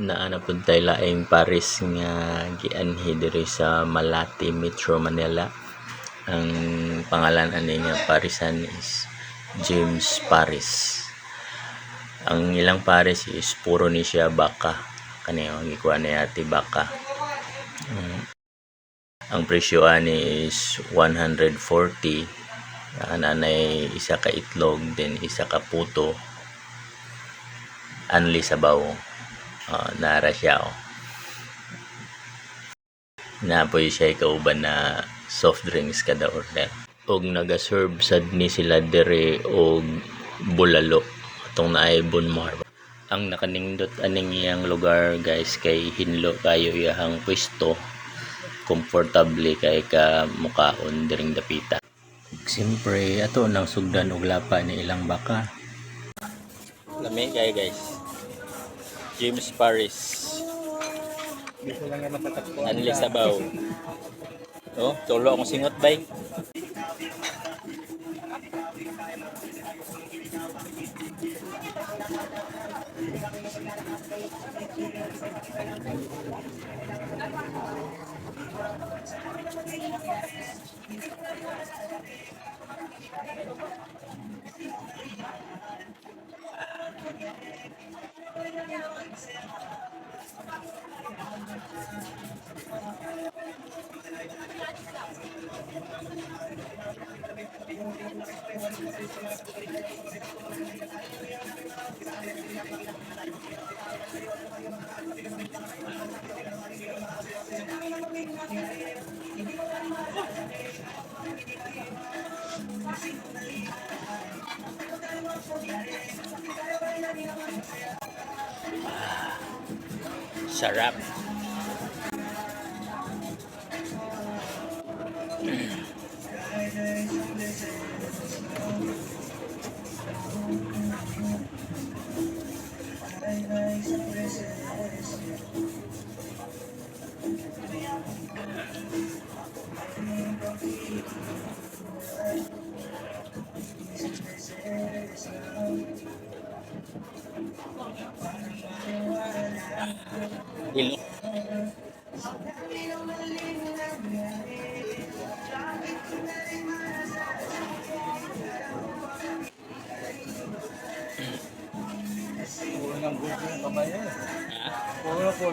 naa na pud tay laing Paris nga gianhi diri sa Malati, Metro Manila. Ang pangalan ani nga Parisan is James Paris. Ang ilang Paris is puro ni siya baka. Kani ang gikuha ni ati baka. Mm. Ang presyo ani is 140 ang nanay isa ka itlog then isa ka puto anli sabaw uh, nara siya oh. Napoy siya kauban na soft drinks kada order. Og nagaserve sad ni sila dire og bulalo atong naay Bonmar. Ang nakanindot aning iyang lugar guys kay hinlo kayo iyahang pwesto komportable kay ka mukaon diring dapita. Siyempre, ato nang sugdan og lapa ni ilang baka. Lami kay guys. James Paris. Dito lang yung matatagpuan. Anli sabaw. Oh, tulo akong singot bay. Hindi ko lang ma- Sarap. Ilo. Puro ng buko yung kamay eh. Ha? Puro po.